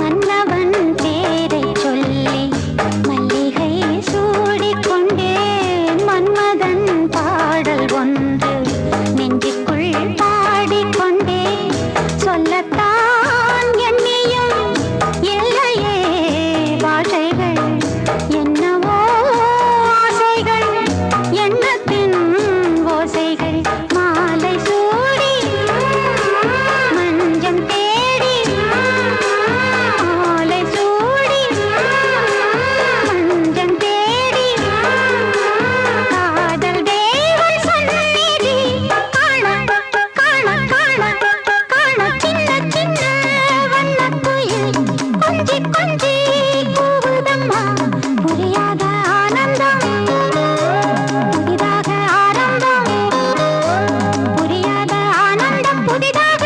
மன்னவ குடிதாக